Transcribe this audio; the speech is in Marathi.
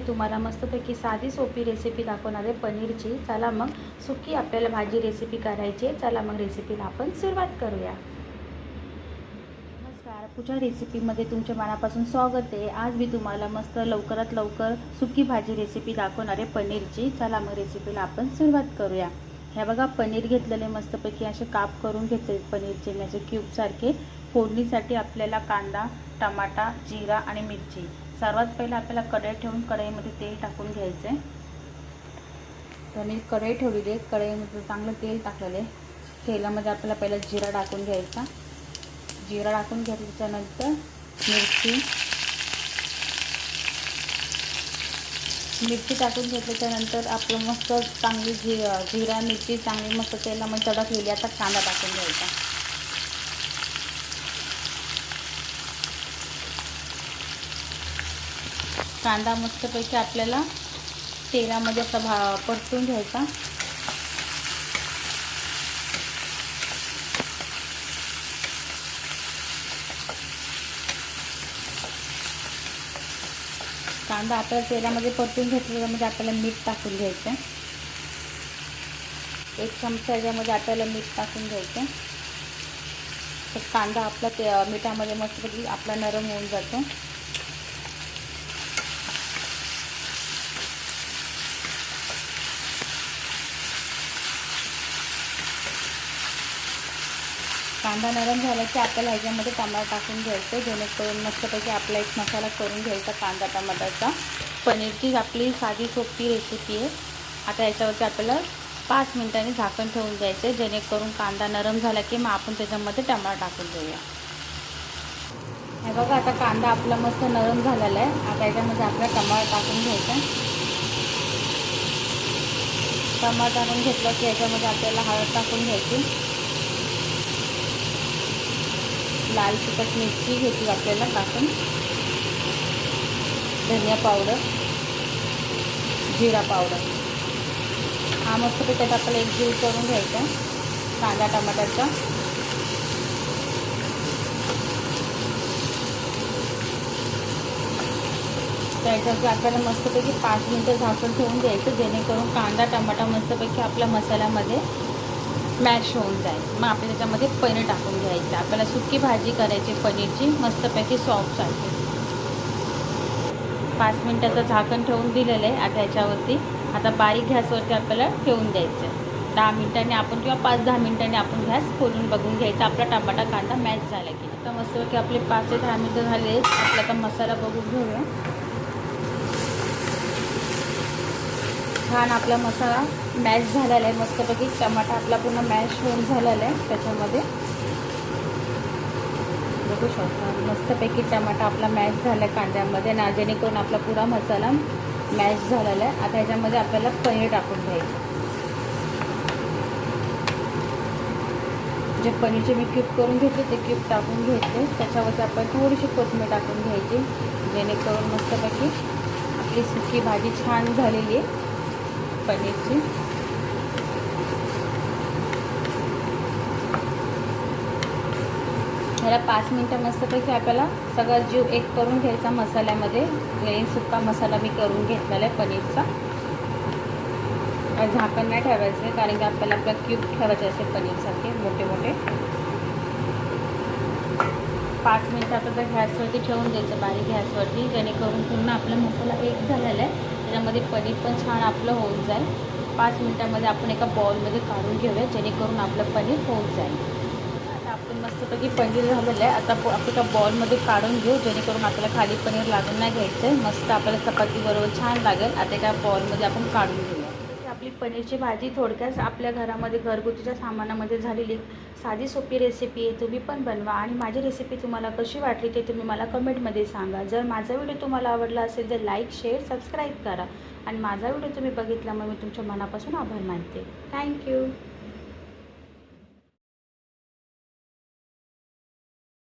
मी तुम्हाला मस्तपैकी साधी सोपी रेसिपी दाखवणार आहे पनीरची. चला मग सुकी आपल्याला भाजी रेसिपी करायची आहे. चला मग रेसिपीला आपण सुरुवात करूया. नमस्कार. पुढच्या रेसिपीमध्ये तुमच्या मनापासून स्वागत आहे. आज मी तुम्हाला मस्त लवकरात लवकर सुकी भाजी रेसिपी दाखवणार आहे पनीरची. चला मग रेसिपीला आपण सुरुवात करूया. ह्या बघा पनीर घेतलेले मस्तपैकी असे काप करून घेतले पनीरचे. म्हणजे मी असे क्यूबसारखे फोडणीसाठी आपल्याला कांदा टमाटा जिरा आणि मिरची. सर्वात पहिलं आपल्याला कढई ठेवून कढईमध्ये तेल टाकून घ्यायचं. आहे तर मी कढई ठेवलेली आहे. कढईमध्ये चांगलं तेल टाकलेलं आहे. तेलामध्ये आपल्याला पहिला जिरा टाकून घ्यायचा. जिरा टाकून घेतल्याच्यानंतर मिरची. मिरची टाकून घेतल्याच्यानंतर आपलं मस्त चांगली जि जिरा मिरची चांगली मस्त तेलामध्ये तडकलेली आता कांदा टाकून घ्यायचा. कांदा मस्तपैकी आपल्याला तेलामध्ये असा भा परतून घ्यायचा. कांदा आपल्याला तेलामध्ये परतून घेतल्यामध्ये म्हणजे आपल्याला मीठ टाकून घ्यायचं एक चमचा याच्यामध्ये आपल्याला मीठ टाकून घ्यायचं तर कांदा आपला ते मिठामध्ये मस्तपैकी आपला नरम होऊन जातो. कांदा नरम झाला की आपल्याला ह्याच्यामध्ये टमाटर टाकून घ्यायचं जेणेकरून मस्तपैकी आपला एक मसाला करून घ्यायचा कांदा टमाटरचा. पनीरची आपली साधी सोपी रेसिपी आहे. आता याच्यावरती आपल्याला पाच मिनिटांनी झाकण ठेवून द्यायचं जेणेकरून कांदा नरम झाला की मग आपण त्याच्यामध्ये टमाटर टाकून देऊया. हे बघा आता कांदा आपला मस्त नरम झालेला आहे. आता याच्यामध्ये आपला टमाटर टाकून घ्यायचा. टमाटर टाकून घेतलं की याच्यामध्ये आपल्याला हळद टाकून घ्यायची. लाल तिखट मिरची घेतली आपल्याला टाकून. धनिया पावडर जिरा पावडर. हा मस्तपैकी त्यात आपल्याला एक जीव करून घ्यायचा कांदा टमाटरचा त्याच्यावरती आपल्याला मस्तपैकी पाच मिनटं झाकण ठेवून द्यायचं जेणेकरून कांदा टमाटा मस्तपैकी आपल्या मसाल्यामध्ये मॅश होऊन जाईल. मग आपल्याला त्याच्यामध्ये पनीर टाकून घ्यायचं. आपल्याला सुकी भाजी करायची पनीरची. मस्तपैकी सॉफ्टसाठी पाच मिनटाचं झाकण ठेवून दिलेलं आहे आता याच्यावरती आता बारीक गॅसवरती आपल्याला ठेवून द्यायचं दहा मिनिटांनी आपण किंवा पाच दहा मिनिटांनी आपण गॅस खोलून बघून घ्यायचा. आपला टमाटा कांदा मॅच झाला की आता मस्तपैकी आपले पाच ते दहा मिनटं झाले आपला आता मसाला बघून घेऊया. छान आपला मसाला मॅश झालेला आहे. मस्तपैकी टमाटा आपला पूर्ण मॅश होऊन झालेला आहे त्याच्यामध्ये. बघू शकता. मस्तपैकी टमाटा आपला मॅश झाला आहे कांद्यामध्ये. ना जेणेकरून आपला पुरा मसाला मॅश झालेला आहे. आता ह्याच्यामध्ये आपल्याला पनीर टाकून घ्यायचं. जे पनीरचे मी क्यूब करून घेतले ते क्यूब टाकून घेतले. त्याच्यावरती आपण थोडीशी कोथिंबीर टाकून घ्यायची. जेणेकरून मस्तपैकी आपली सुकी भाजी छान झालेली आहे. पनीरची. ह्याला पाच मिनटं मस्तपैकी आपल्याला सगळा जीव एक करून घ्यायचा मसाल्यामध्ये. ग्रेन सुक्का मसाला मी करून घेतलेला आहे पनीरचा. झाकण नाही ठेवायचं आहे कारण की आपल्याला आपला क्यूब ठेवायचे असे पनीरसारखे मोठे मोठे. पाच मिनटं आपल्याला गॅसवरती ठेवून द्यायचं बारीक गॅसवरती जेणेकरून पूर्ण आपला मसाला एक झालेला आहे. त्याच्यामध्ये पनीर पण छान आपलं होऊन जाईल. पाच मिनटामध्ये आपण एका बॉलमध्ये काढून घेऊया जेणेकरून आपलं पनीर होऊन जाईल. आता आपण मस्तपैकी पनीर झालेलं आहे. आता आपण एका बॉलमध्ये काढून घेऊ जेणेकरून आपल्याला खाली पनीर लागून नाही घ्यायचं आहे मस्त आपल्याला चपातीबरोबर छान लागेल. आता एका बॉलमध्ये आपण काढून घेऊ. आपली पनीरची भाजी थोडक्यात आपल्या घरामध्ये घरगुतीच्या सामानामध्ये झालेली साधी सोपी रेसिपी आहे तुम्ही पण बनवा. आणि माझी रेसिपी तुम्हाला कशी वाटली ते तुम्ही मला कमेंटमध्ये सांगा. जर माझा व्हिडिओ तुम्हाला आवडला असेल तर लाईक शेअर सबस्क्राईब करा. आणि माझा व्हिडिओ तुम्ही बघितल्यामुळे मी तुमच्या मनापासून आभार मानते. थँक्यू